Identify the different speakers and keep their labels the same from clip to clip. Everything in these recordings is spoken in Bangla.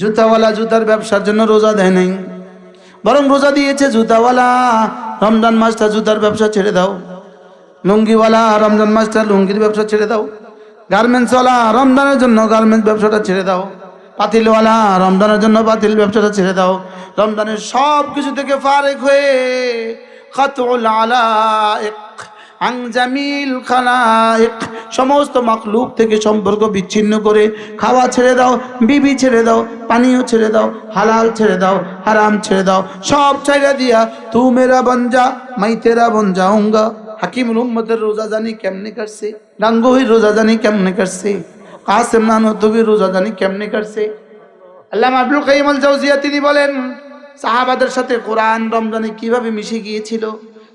Speaker 1: জুতাওয়ালা জুতার ব্যবসার জন্য রোজা দেয় নাই। বরং রোজা দিয়েছে জুতাওয়ালা, রমজান মাসটা জুতার ব্যবসা ছেড়ে দাও। লুঙ্গিওয়ালা, রমজান মাসটা লুঙ্গির ব্যবসা ছেড়ে দাও। গার্মেন্টসওয়ালা, রমজানের জন্য গার্মেন্টস ব্যবসাটা ছেড়ে দাও। পাতিলওয়ালা, রমজানের জন্য পাতিল ব্যবসাটা ছেড়ে দাও। রমজানের সব কিছু থেকে ফারেক হয়ে খাতুল আলাইক আং জামিল খালাইক। সমস্ত মাকলুক থেকে সম্পর্ক বিচ্ছিন্ন করে খাওয়া ছেড়ে দাও, বিবি ছেড়ে দাও, পানীয় ছেড়ে দাও, হালাল ছেড়ে দাও, হারাম ছেড়ে দাও, সব ছেড়ে দিয়া তু মেরা বনজা, মাই তেরা বন যাऊंगा হাকিম উম্মতের রোজা জানি কেমনে কাটছে? গাঙ্গোহির রোজা জানি কেমনে কাটছে? কাসেম নানতবির রোজা জানি কেমনে কাটছে? আল্লামা আব্দুল কাইম আল জাউজিয়া তিনি বলেন, সাহাবাদের সাথে কোরআন রমজানে কীভাবে মিশে গিয়েছিল?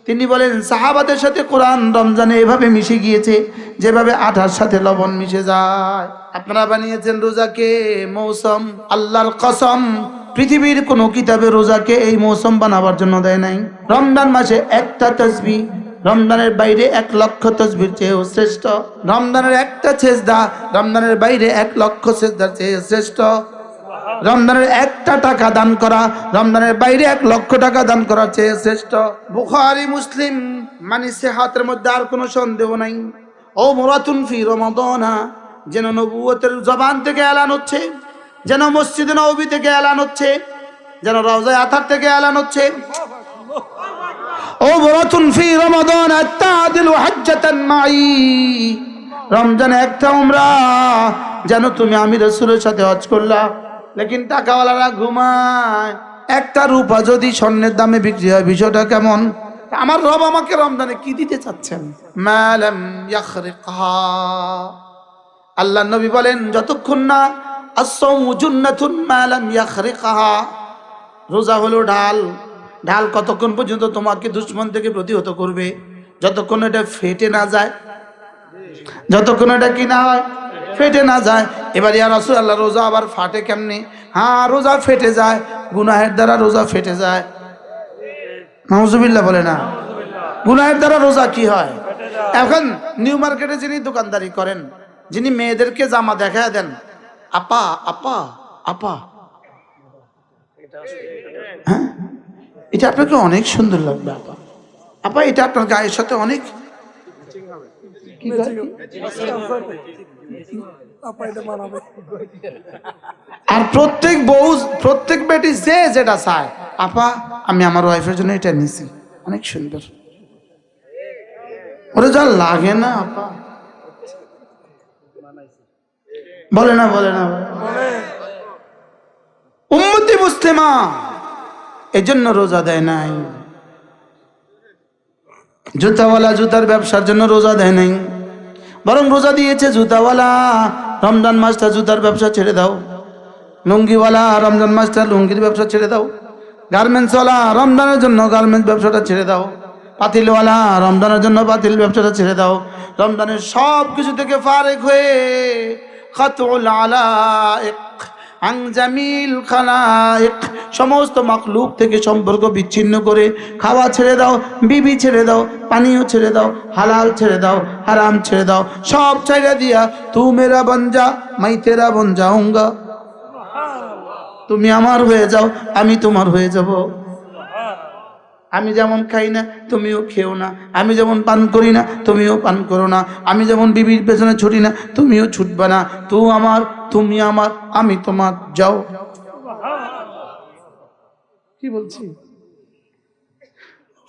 Speaker 1: তিনি বলেন, সাহাবাদের সাথে কোরআন রমজানে এভাবে মিশে গিয়েছে, যেভাবে আঠার সাথে লবণ মিশে যায়। আপনারা বানিয়েছেন রোজাকে, মৌসম, আল্লাহর কসম। পৃথিবীর কোনো কিতাবে রোজাকে এই মৌসম বানাবার জন্য দেয় নাই। রমজান মাসে একটা তসবি, রমজানের বাইরে এক লক্ষ তসবির চেয়েও শ্রেষ্ঠ। রমজানের একটা ছেজদা রমজানের বাইরে এক লক্ষ ছেজদার চেয়ে শ্রেষ্ঠ। রমজানের একটা টাকা দান করা রমজানের বাইরে এক লক্ষ টাকা দান করা চেয়ে শ্রেষ্ঠ। বুখারি মুসলিম মানে সে হাতের মধ্যে আর কোনো সন্দেহ নাই। ও মোরাতুন ফি রমাদনা যেন নবুয়তের জবান থেকে এলান হচ্ছে যেন মসজিদে নবী থেকে এলান হচ্ছে যেন রওজায় আথার থেকে এলান হচ্ছে। ও মোরাতুন ফি রমাদন আত্তাদিলু হাজ্জাতান মাই। রমজানে একটা উমরা যেন তুমি আমি রসুলের সাথে হজ করলা। লেকিন টাকাওয়ালারা ঘুমায়। একটা রূপা যদি স্বর্ণের দামে বিক্রি হয়, বিষয়টা কেমন? আমার রব আমাকে রমজানে কি দিতে চাচ্ছেন? আল্লাহ নবী বলেন, যতক্ষণ না রোজা হলো ঢাল। ঢাল কতক্ষণ পর্যন্ত তোমাকে দুশ্মন থেকে প্রতিহত করবে? যতক্ষণ এটা ফেটে না যায়। যতক্ষণ এটা কি না হয়, ফেটে না যায়। এবার ইয়া রসুল আল্লাহ রোজা আবার ফাটে কেমনি? হ্যাঁ রোজা ফেটে যায়, গুনাহের দ্বারা রোজা ফেটে যায়। নজুবিল্লা বলে না। গুনাহের দ্বারা রোজা কি হয়? এখন নিউ মার্কেটে যিনি দোকানদারি করেন, যিনি মেয়েদেরকে জামা দেখায় দেন, আপা আপা আপা। হ্যাঁ? এটা আপনাকে অনেক সুন্দর লাগবে, আপা। আপা, এটা আপনার গায়ের সাথে অনেক কি আর প্রত্যেক বউ, প্রত্যেক বেটি যে যেটা চায়, আপা, আমি আমার ওয়াইফের জন্য এটা নিছি অনেক সুন্দর। ওরে যা লাগে না, আপা। বলে না বলে না। উম্মতি মুসলিমা, এজন্য রোজা দেয় নাই। জুতাওয়ালা জুতার ব্যবসার জন্য রোজা দেয় নাই। বরং রোজা দিয়েছে জুতাওয়ালা। রমজান মাসটা জুতার ব্যবসা ছেড়ে দাও। লুঙ্গিওয়ালা রমজান মাসটা লুঙ্গির ব্যবসা ছেড়ে দাও। গার্মেন্টসওয়ালা রমজানের জন্য গার্মেন্টস ব্যবসাটা ছেড়ে দাও। পাতিলওয়ালা রমজানের জন্য পাতিল ব্যবসাটা ছেড়ে দাও। রমজানের সব কিছু থেকে ফারেক হয়ে খাতুল আলাইক আং জামিল খালাইক। সমস্ত মখলুক থেকে সম্পর্ক বিচ্ছিন্ন করে খাওয়া ছেড়ে দাও, বিবি ছেড়ে দাও, পানীয় ছেড়ে দাও, হালাল ছেড়ে দাও, হারাম ছেড়ে দাও, সব ছেড়ে দিয়া তু মেরা বনজা মাই তেরা যাऊंगा তুমি আমার হয়ে যাও, আমি তোমার হয়ে যাব। আমি যেমন খাই না, তুমিও খেও না। আমি যেমন পান করি না, তুমিও পান করো না। আমি যেমন বিবির পেছনে ছুটি না, তুমিও ছুটবে না। তু আমার, তুমি আমার, আমি তোমার, যাও। কি বলছি?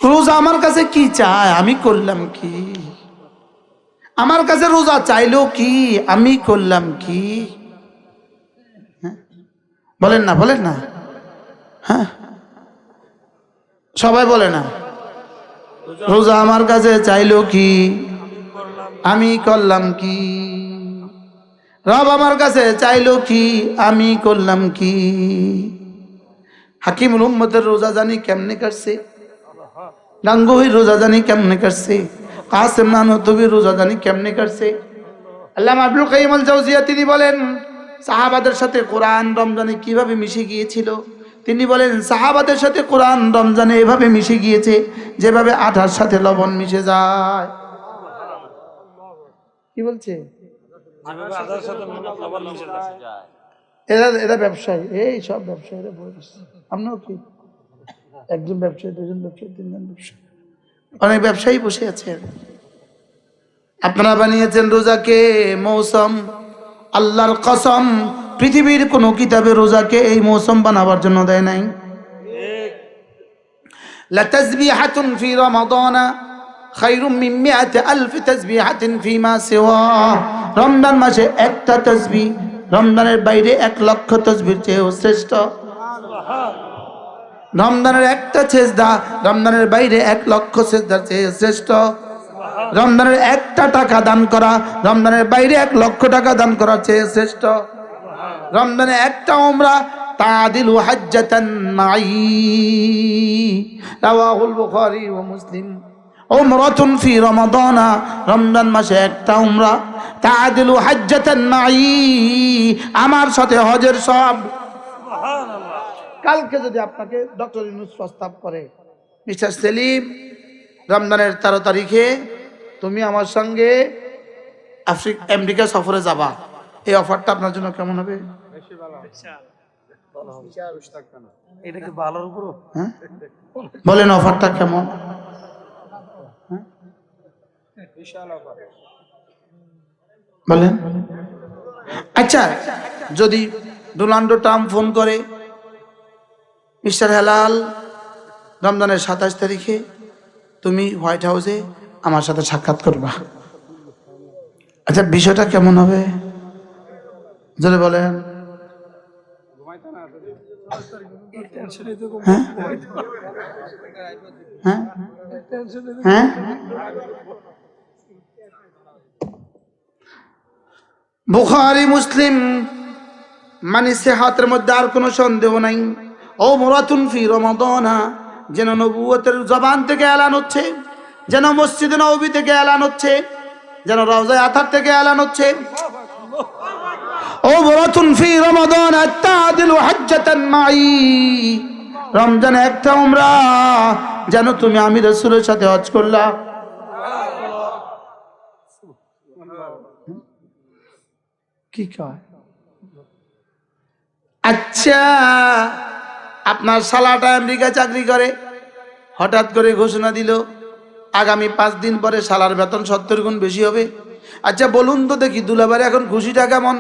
Speaker 1: রোজা আমার কাছে কি চায়? আমি করলাম কি? আমার কাছে রোজা চাইলো কি? আমি করলাম কি? হ্যাঁ? বলেন না বলেন না। হ্যাঁ? সবাই বলে না। রোজা আমার কাছে চাইলো কি? আমি করলাম কি? রব আমার কাছে চাইলো কি? আমি করলাম কি? হাকিম উম্মতের রোজা জানি কেমনে কাটছে? গাঙ্গোহির রোজা জানি কেমনে কাটছে? কাসেম নানতবির রোজা জানি কেমনে কাটছে? আল্লাহ আব্দুল কাইম আল জাউজিয়া তিনি বলেন, সাহাবাদের সাথে কোরআন রমজানে কীভাবে মিশে গিয়েছিল? তিনি বলেন সাহাবাদের সাথে কোরআন রমজানে এভাবে মিশে গিয়েছে যেভাবে আঠার সাথে লবণ মিশে যায়। কি বলছে? এরা এরা ব্যবসায়ী এই সব ব্যবসায়ীরা বই আপনার কি? একজন ব্যবসায়ী দুজন ব্যবসায়ী তিনজন ব্যবসায়ী। অনেক ব্যবসায়ী বসে আছেন আপনারা বানিয়েছেন রোজাকে মৌসম আল্লাহর কসম পৃথিবীর কোনো কিতাবে রোজাকে এই মৌসুম বানাবার জন্য দেয় নাই। লাতাসবিহাতুন ফি রমাদানা খায়রুম মিন মিআতি আলফ তাসবিহাতিন ফি মা সিওয়া। রমজান মাসে একটা তাসবিহ রমজানের বাইরে এক লক্ষ তসবির চেয়েও শ্রেষ্ঠ। রমজানের একটা চেষ্টা রমজানের বাইরে এক লক্ষ চেষ্টার চেয়ে শ্রেষ্ঠ। রমজানের একটা টাকা দান করা, রমজানের বাইরে এক লক্ষ টাকা দান করার চেয়ে শ্রেষ্ঠ। রমজানে একটা ওমরা তাদিলু হাজ্জাতান মাই। রাওয়াহুল বুখারী ওয়া মুসলিম। উমরাতুন ফি রমাদানা রমজান মাসে একটা উমরা তাদিলু হাজ্জাতান মাই। আমার সাথে হজের সব। কালকে যদি আপনাকে ডক্টর ইউনুস প্রস্তাব করে মিস্টার সেলিম রমজানের তেরো তারিখে তুমি আমার সঙ্গে আফ্রিক আমেরিকা সফরে যাবা। এই অফারটা আপনার জন্য কেমন হবে?
Speaker 2: এটা ভালোর উপর
Speaker 1: হ্যাঁ? বলেন অফারটা কেমন? হ্যাঁ? বলেন। আচ্ছা যদি ডোনাল্ড ট্রাম্প ফোন করে মিস্টার হেলাল রমজানের সাতাশ তারিখে তুমি হোয়াইট হাউসে আমার সাথে সাক্ষাৎ করবা। আচ্ছা বিষয়টা কেমন হবে? যদি বলেন। হ্যাঁ? হ্যাঁ? হ্যাঁ? বুখারি, মুসলিম মানে সে হাতের মধ্যে আর কোনো সন্দেহ নাই। ও মোরাতুন ফি রমাদনা, যেন নবুয়তের জবান থেকে এলান হচ্ছে, যেন মসজিদে নবী থেকে এলান হচ্ছে, যেন রওজায় আথার থেকে এলান হচ্ছে। মাই রমজানে একটা উমরা, যেন তুমি আমি রসুলের সাথে হজ করলা। কি আচ্ছা আপনার সালাটা আমেরিকা চাকরি করে, হঠাৎ করে ঘোষণা দিল, আগামী পাঁচ দিন পরে সালার বেতন সত্তর গুণ বেশি হবে। আচ্ছা বলুন তো দেখি দুলাবারে এখন খুশিটা কেমন?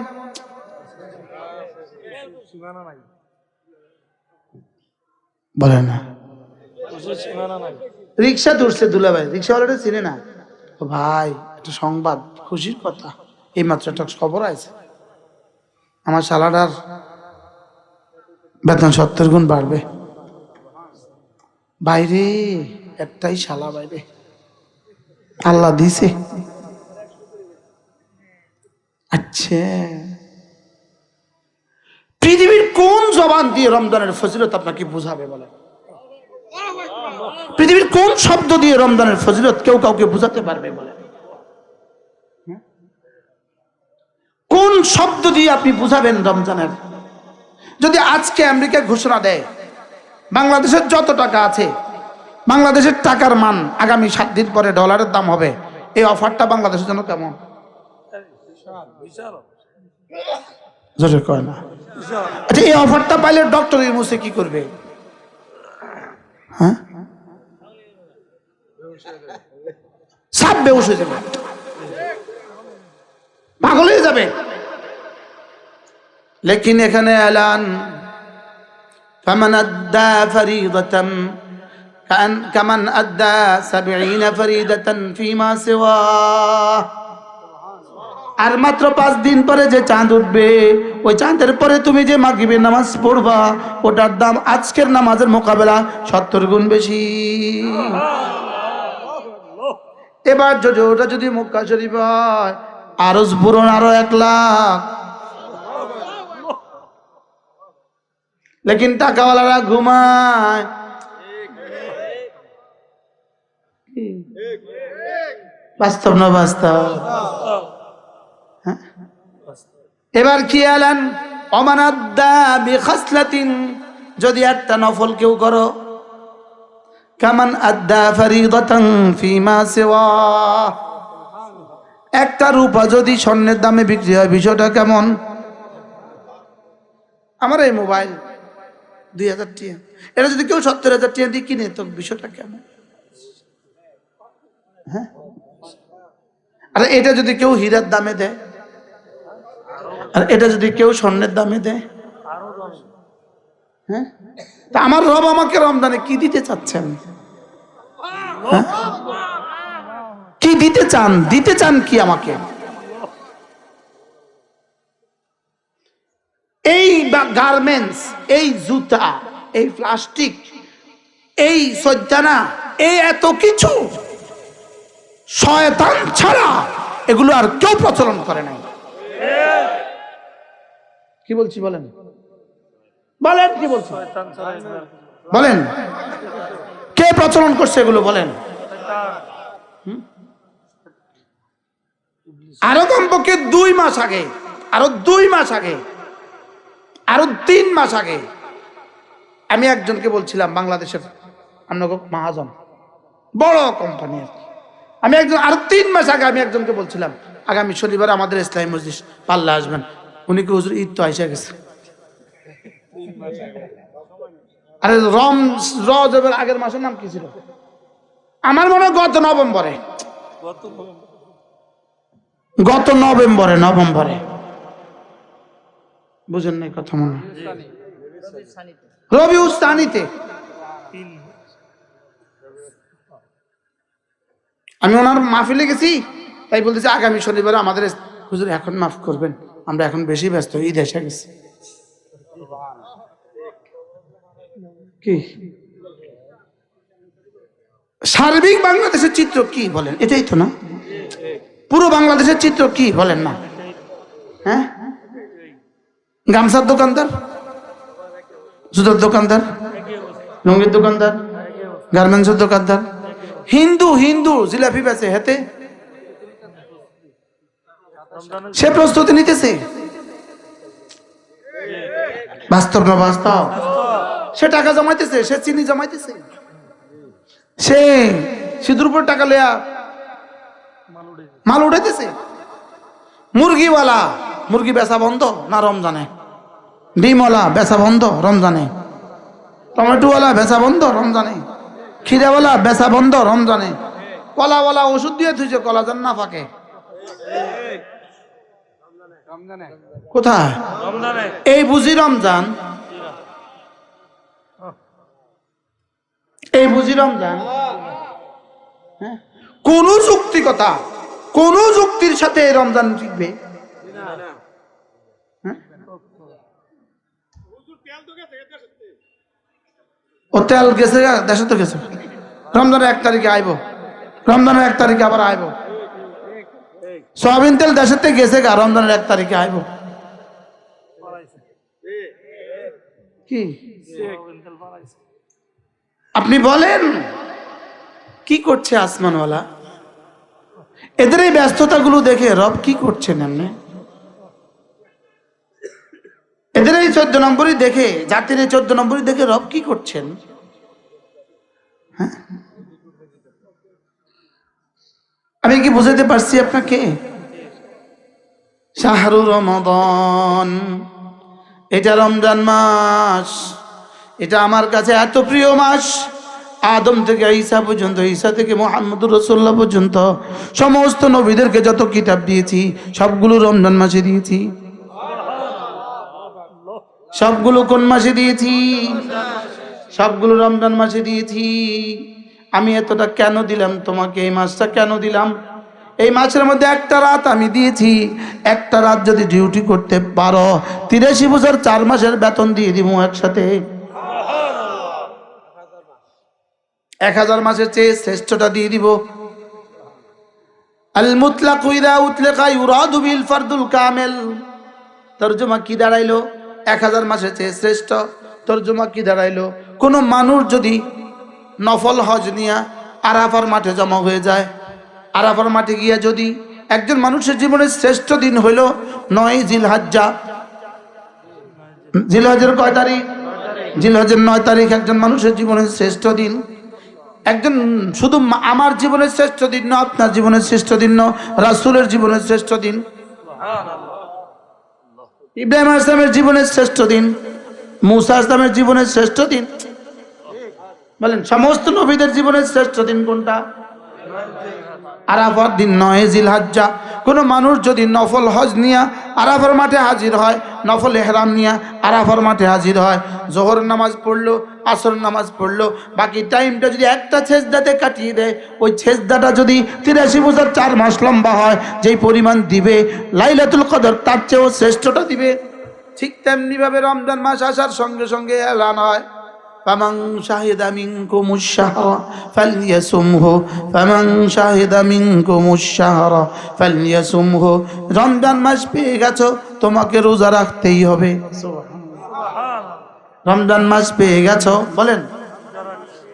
Speaker 2: সীমানা নাই।
Speaker 1: না। রিক্সা তুলছে দুলাভাই রিক্সাওয়ালাটা চিনে না। ভাই একটা সংবাদ খুশির কথা। এই মাত্র একটা খবর আছে। আমার শালাটার বেতন সত্তর গুণ বাড়বে। বাইরে একটাই শালা বাইরে। আল্লাহ দিছে। আচ্ছা। পৃথিবীর কোন জবান দিয়ে রমজানের ফজিলত আপনাকে বুঝাবে বলে? পৃথিবীর কোন শব্দ দিয়ে রমজানের ফজিলত কেউ কাউকে বুঝাতে পারবে বলে? কোন শব্দ দিয়ে আপনি বুঝাবেন রমজানের? যদি আজকে আমেরিকা ঘোষণা দেয় বাংলাদেশের যত টাকা আছে বাংলাদেশের টাকার মান আগামী সাত দিন পরে ডলারের দাম হবে এই অফারটা বাংলাদেশের জন্য কেমন? কয় না। আচ্ছা এই অফারটা পাইলে ডক্টর ইউনুসে কি করবে হ্যাঁ সাপ বেউস হয়ে যাবে পাগল হয়ে যাবে লেকিন এখানে এলান فمن أدى فريضة كأن كمن أدى سبعين فريدة فيما سواه আর মাত্র পাঁচ দিন পরে যে চাঁদ উঠবে, ওই চাঁদের পরে তুমি যে মাগরিবের নামাজ পড়বা, ওটার দাম আজকের নামাজের মোকাবেলা সত্তর গুণ বেশি এবার যদি ওটা যদি মক্কা শরীফ হয়, আরজ পূরণ আরও এক লাখ লেকিন টাকাওয়ালারা ঘুমায়? বাস্তব না বাস্তব? এবার কি আলেন বিখাসলাতিন, যদি একটা নফল কেউ করো। কামান একটা রূপা যদি স্বর্ণের দামে বিক্রি হয়, বিষয়টা কেমন? আমার এই মোবাইল দুই হাজার টিয়া। এটা যদি কেউ সত্তর হাজার টিয়া দিয়ে কিনে, তো বিষয়টা কেমন? হ্যাঁ? আর এটা যদি কেউ হীরার দামে দেয় আর এটা যদি কেউ স্বর্ণের দামে দেয়? হ্যাঁ? তা আমার রব আমাকে রমজানে কি দিতে চাচ্ছেন? হ্যাঁ? কি দিতে চান? দিতে চান কি আমাকে? এই গার্মেন্টস এই জুতা, এই প্লাস্টিক এই সজ্জানা, এই এত কিছু শয়তান ছাড়া এগুলো আর কেউ প্রচলন করে নাই। কি বলছি বলেন? বলেন, কি বলছি। বলেন। কে প্রচলন করছে এগুলো বলেন? আরও কমপক্ষে দুই মাস আগে, আরও দুই মাস আগে, আরও তিন মাস আগে আমি একজনকে বলছিলাম, বাংলাদেশের মহাজন। বড় কোম্পানি আর কি। আমি একজন আরও তিন মাস আগে আমি একজনকে বলছিলাম, আগামী শনিবার আমাদের ইসলামী মসজিদ পাল্লা আসবেন। উনি কি হুজুর, ঈদ তো আইসা গেছে। আরে রম রজবের আগের মাসের নাম কি ছিল? আমার মনে হয় গত নভেম্বরে।
Speaker 2: গত
Speaker 1: নভেম্বরে নভেম্বরে। বুঝেন নাই কথা মনে রবি উস্তানিতে আমি ওনার মাহফিলে গেছি, তাই বলতেছি আগামী শনিবার আমাদের হুজুর, এখন মাফ করবেন, আমরা এখন বেশি ব্যস্ত, ঈদ এসে গেছে। কি? সার্বিক বাংলাদেশের চিত্র কি বলেন? এটাই তো না? পুরো বাংলাদেশের চিত্র কি বলেন না? হ্যাঁ? গামছার দোকানদার? জুতোর দোকানদার? রঙের দোকানদার? গার্মেন্টসের দোকানদার? হিন্দু হিন্দু, জিলাপি বেচে হেতে সে প্রস্তুতি নিতেছে। বাস্তব না বাস্তব? সে টাকা জমাইতেছে, সে চিনি জমাইতেছে। সে সিঁদুর উপর টাকা লেয়া
Speaker 2: মাল
Speaker 1: উঠাইতেছে। মুরগিওয়ালা, মুরগি বেচা বন্ধ না রমজানে? ডিমওয়ালা বেচা বন্ধ রমজানে? টমেটোওয়ালা বেচা বন্ধ রমজানে? খিরাওয়ালা বেচা বন্ধ রমজানে? কলাওয়ালা ওষুধ দিয়ে থুইছে কলা যেন না ফাঁকে কোথায়? এই বুঝি রমজান? এই বুঝি রমজান? হ্যাঁ? কোন যুক্তিকতা কোন যুক্তির সাথে এই রমজান টিকবে? হ্যাঁ? ও তেল গেছে দেশে তো গেছে। রমজানের এক তারিখে আইব। রমজানের এক তারিখে আবার আইব। সয়াবিন তেল থেকে গেছে রমজানের এক তারিখে আইব। কি? আপনি বলেন, কি করছে আসমানওয়ালা? এদের এই ব্যস্ততাগুলো দেখে রব কি করছেন এমনি? এদের এই চোদ্দ নম্বরই দেখে, জাতির এই চোদ্দ নম্বরই দেখে রব কি করছেন? হ্যাঁ? আমি কি বুঝাতে পারছি আপনাকে? শাহরু রমদন। এটা রমজান মাস। এটা আমার কাছে এত প্রিয় মাস। আদম থেকে ঈসা পর্যন্ত, ঈসা থেকে মোহাম্মদ রসোল্লা পর্যন্ত সমস্ত নবীদেরকে যত কিতাব দিয়েছি, সবগুলো রমজান মাসে দিয়েছি। সবগুলো কোন মাসে দিয়েছি? সবগুলো রমজান মাসে দিয়েছি। আমি এতটা কেন দিলাম? তোমাকে এই মাসটা কেন দিলাম? এই মাসের মধ্যে একটা রাত আমি দিয়েছি। একটা রাত যদি ডিউটি করতে পারো, তিরাশি বছর চার মাসের বেতন দিয়ে দিব একসাথে। এক হাজার মাসের চেয়ে শ্রেষ্ঠটা দিয়ে দিব। আল মুতলাক ইদা উতলাকা ইউরাদু বিল ফারদুল কামেল। তর্জমা কি দাঁড়াইলো? এক হাজার মাসের চেয়ে শ্রেষ্ঠ। তর্জমা কি দাঁড়াইলো? কোনো মানুষ যদি নফল হজ নিয়া আরাফার মাঠে জমা হয়ে যায় আরাফার মাঠে গিয়া যদি একজন মানুষের জীবনের শ্রেষ্ঠ দিন হইল নয় জিলহাজ্জা। জিলহজের কয় তারিখ? জিলহজের নয় তারিখ একজন মানুষের জীবনের শ্রেষ্ঠ দিন। একজন শুধু আমার জীবনের শ্রেষ্ঠ দিন না আপনার জীবনের শ্রেষ্ঠ দিন না রাসুলের জীবনের শ্রেষ্ঠ দিন। ইব্রাহিম আসলামের জীবনের শ্রেষ্ঠ দিন, মুসা ইসলামের জীবনের শ্রেষ্ঠ দিন। বলেন, সমস্ত নবীদের জীবনের শ্রেষ্ঠ দিন কোনটা? আরাফার দিন নয় জিলহাজ্জা। কোনো মানুষ যদি নফল হজ নিয়া আরাফার মাঠে হাজির হয়, নফল এহরাম নিয়া আরাফার মাঠে হাজির হয়, জোহর নামাজ পড়ল, আসর নামাজ পড়ল, বাকি টাইমটা যদি একটা ছেজদাতে কাটিয়ে দেয়, ওই ছেজদাটা যদি তিরাশি বছর চার মাস লম্বা হয়, যেই পরিমাণ দিবে, লাইলাতুল কদর তার চেয়েও শ্রেষ্ঠটা দিবে। ঠিক তেমনিভাবে রমজান মাস আসার সঙ্গে সঙ্গে এলান হয়। فمن شهد منكم الشهر فليصمه فمن شهد منكم الشهر فليصمه রমজান মাস পেয়ে গেছো তোমাকে রোজা রাখতেই হবে রমজান মাস পেয়ে গেছো বলেন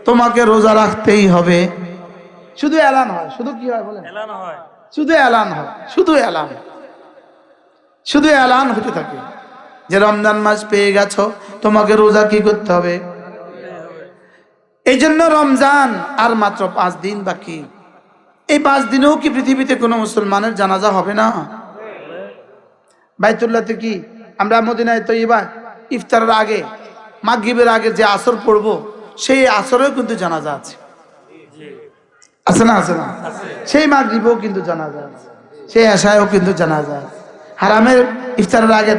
Speaker 1: তোমাকে রোজা রাখতেই হবে শুধু এলান হয় শুধু কি হয় বলেন
Speaker 2: এলান হয়
Speaker 1: শুধু এলান হয় শুধু এলান শুধু এলান হতে থাকে যে রমজান মাস পেয়ে গেছো তোমাকে রোজা কি করতে হবে এই জন্য রমজান আর মাত্র পাঁচ দিন বাকি। এই পাঁচ দিনেও কি পৃথিবীতে কোনো মুসলমানের জানাজা হবে না? বাইতুল্লাহতে কি আমরা মদিনায় তো এবার ইফতারের আগে, মাগরিবের আগে যে আসর পড়ব, সেই আসরেও কিন্তু জানাজা আছে। আছে না আছে না? সেই মাগরিবেও কিন্তু জানাজা আছে। সেই আশায়ও কিন্তু জানাজা আছে। হারামের ইফতারের আগে,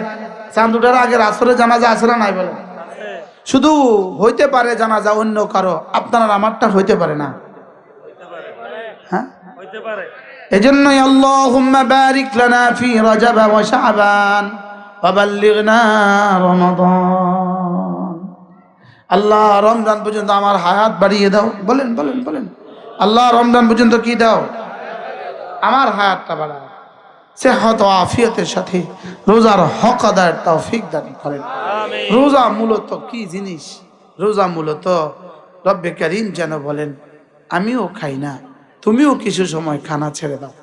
Speaker 1: চাঁদ উঠার আগের আসরে জানাজা আছে না নাই বলে? শুধু হইতে পারে জানাজা অন্য কারও, আপনার আমারটা হইতে পারে না। হ্যাঁ?
Speaker 2: হইতে পারে
Speaker 1: এজন্যই আল্লাহুম্মা বারিক লানা ফি রজব ওয়া শাবান ওয়া বাল্লিগনা রমাদান। আল্লাহ রমজান পর্যন্ত আমার হায়াত বাড়িয়ে দাও। বলেন বলেন বলেন। আল্লাহ রমজান পর্যন্ত কি দাও? আমার হায়াতটা বাড়াও। সেহত ও আফিয়তের সাথে রোজার হক আদায়ের তৌফিক দান করেন।
Speaker 2: আমিন।
Speaker 1: রোজা মূলত কি জিনিস? রোজা মূলত রব্বে করিম যেন বলেন আমিও খাই না তুমিও কিছু সময় খানা ছেড়ে দাও।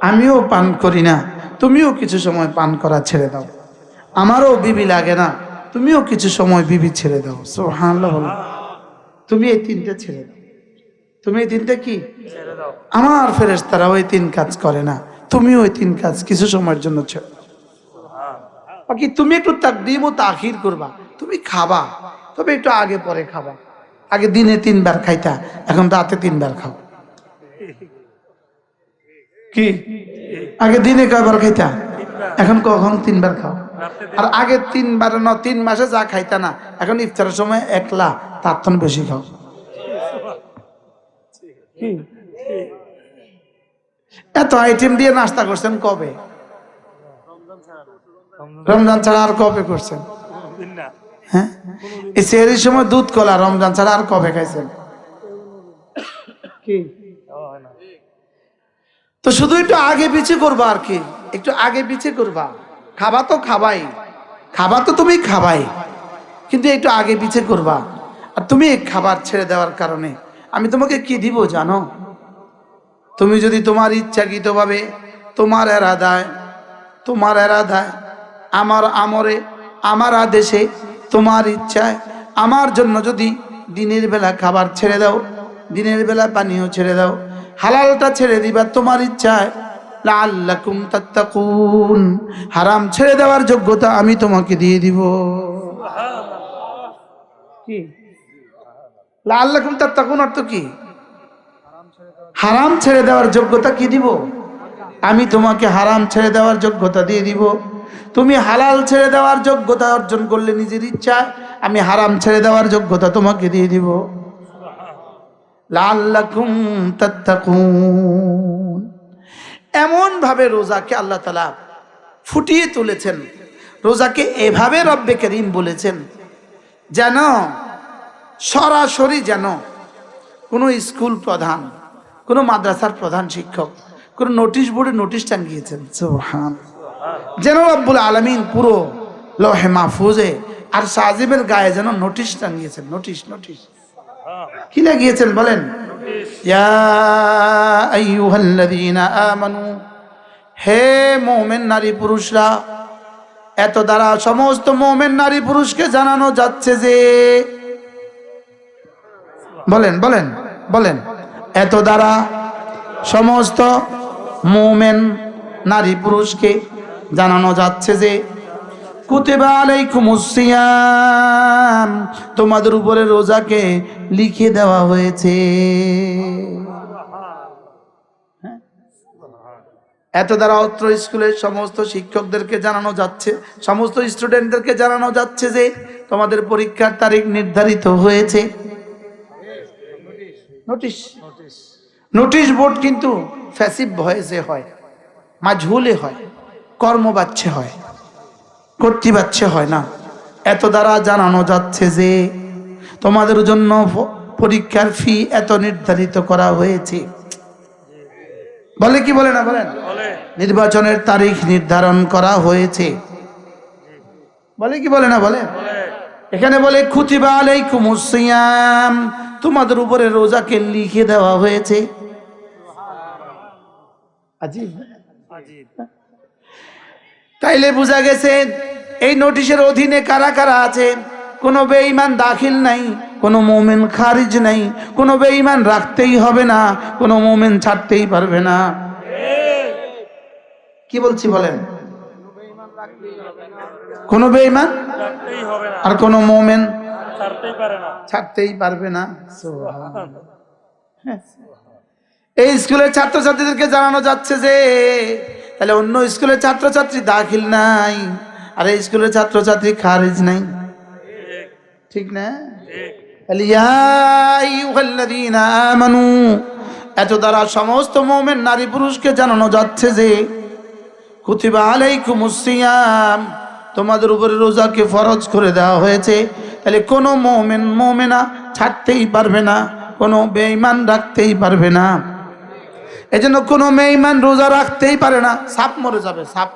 Speaker 1: আমিও পান করি না তুমিও কিছু সময় পান করা ছেড়ে দাও। আমারও বিবি লাগে না তুমিও কিছু সময় বিবি ছেড়ে দাও। সোহান তুমি এই তিনটে ছেড়ে দাও। তুমি এই তিনটে কি? আমার ফেরেশতারা ওই তিন কাজ করে না। তুমি ওই তিন কাজ কিছু সময়ের জন্য ছেড়ে বাকি তুমি একটু তাকদিম ও তাখির করবা। তুমি খাবা। তবে একটু আগে পরে খাবা। আগে দিনে তিনবার খাইতা এখন রাতে তিনবার খাও। কি? আগে দিনে কয়বার খাইতা? এখন কখন তিনবার খাও? আর আগে তিনবার ন তিন মাসে যা খাইতা না এখন ইফতারের সময় একলা তার বেশি খাও। কি? এত আইটেম দিয়ে নাস্তা করছেন কবে? রমজান ছাড়া আর কবে করছেন? হ্যাঁ? এই সেহরির সময় দুধ কলা রমজান ছাড়া আর কবে খাইছেন? কি? তো শুধু একটু আগে পিছে করবা আর কি। একটু আগে পিছে করবা। খাবা তো খাবাই। খাবা তো তুমি খাবাই। কিন্তু একটু আগে পিছে করবা। আর তুমি খাবার ছেড়ে দেওয়ার কারণে আমি তোমাকে কি দিব জানো? তুমি যদি তোমার ইচ্ছাকৃতভাবে তোমার এরাদায় তোমার এরাদায় আমার আমরে আমার আদেশে তোমার ইচ্ছায় আমার জন্য যদি দিনের বেলা খাবার ছেড়ে দাও দিনের বেলা পানীয় ছেড়ে দাও হালালটা ছেড়ে দিবা তোমার ইচ্ছায় লাল্লাকুম তাত্তাকুন। হারাম ছেড়ে দেওয়ার যোগ্যতা আমি তোমাকে দিয়ে দিব। কি? লাল্লাকুম তাত্তাকুন অর্থ কি? হারাম ছেড়ে দেওয়ার যোগ্যতা কি দিব? আমি তোমাকে হারাম ছেড়ে দেওয়ার যোগ্যতা দিয়ে দিব। তুমি হালাল ছেড়ে দেওয়ার যোগ্যতা অর্জন করলে নিজের ইচ্ছায় আমি হারাম ছেড়ে দেওয়ার যোগ্যতা তোমাকে দিয়ে দিব। এমন ভাবে রোজাকে আল্লাহ তালা ফুটিয়ে তুলেছেন। রোজাকে এভাবে রব্বে করিম বলেছেন, যেন সরাসরি যেন কোনো স্কুল প্রধান, কোনো মাদ্রাসার প্রধান শিক্ষক, কোনো নোটিশ বোর্ডে নোটিশ টাঙ্গিয়েছেন সুবহান। যেন রব্বুল আলমিন পুরো লহে মাহফুজে আর সাজিবের গায়ে যেন নোটিশ টাঙ্গিয়েছেন নোটিশ নোটিশ। কি লাগিয়েছেন বলেন? হে মুমিন নারী পুরুষরা, এত দ্বারা সমস্ত মুমিন নারী পুরুষকে জানানো যাচ্ছে যে বলেন বলেন বলেন। এত দ্বারা সমস্ত মুমেন নারী পুরুষকে জানানো যাচ্ছে যে তোমাদের উপরে রোজাকে লিখে দেওয়া হয়েছে। হ্যাঁ? এত দ্বারা অত্র স্কুলের সমস্ত শিক্ষকদেরকে জানানো যাচ্ছে, সমস্ত স্টুডেন্টদেরকে জানানো যাচ্ছে যে, তোমাদের পরীক্ষার তারিখ নির্ধারিত হয়েছে। নোটিশ
Speaker 2: নোটিশ
Speaker 1: বোর্ড কিন্তু ফ্যাসিভ ভয়েসে হয় মাঝহুলে হয় কর্মবাচ্যে হয় কর্তৃবাচ্যে হয় না। এত দ্বারা জানানো যাচ্ছে যে তোমাদের জন্য পরীক্ষার ফি এত নির্ধারিত করা হয়েছে। বলে কি বলে না বলেন
Speaker 2: বলে।
Speaker 1: নির্বাচনের তারিখ নির্ধারণ করা হয়েছে। বলে কি বলে না বলে। এখানে বলে খুতিবা আলাইকুমুস সিয়াম। তোমাদের উপরে রোজাকে লিখে দেওয়া হয়েছে। তাইলে বোঝা গেছে এই নোটিশের অধীনে কারা কারা আছে? কোনো বেঈমান দাখিল নাই কোনো মোমেন খারিজ নাই কোনো বেঈমান রাখতেই হবে না কোনো মোমেন ছাড়তেই পারবে না। কি বলছি বলেন? কোনো বেঈমান
Speaker 2: রাখতেই হবে না
Speaker 1: আর কোনো মোমেন
Speaker 2: ছাড়তেই পারে না।
Speaker 1: ছাড়তেই পারবে না। হ্যাঁ। এই স্কুলের ছাত্রছাত্রীদেরকে জানানো যাচ্ছে যে তাহলে অন্য স্কুলের ছাত্রছাত্রী দাখিল নাই আর এই স্কুলের ছাত্রছাত্রী খারিজ নাই।
Speaker 2: ঠিক
Speaker 1: না? তাহলে ইয়া আমানু এত দ্বারা সমস্ত মোমেন নারী পুরুষকে জানানো যাচ্ছে যে কুতিবা আলাইকুমুস সিয়াম। তোমাদের উপরে রোজাকে ফরজ করে দেওয়া হয়েছে। তাহলে কোনো মোমেন, মোমেনা ছাড়তেই পারবে না, কোনো বেঈমান রাখতেই পারবে না। এজন্য কোনো মেইমান রোজা রাখতেই পারে না, সাপ মরে যাবে, সাপ।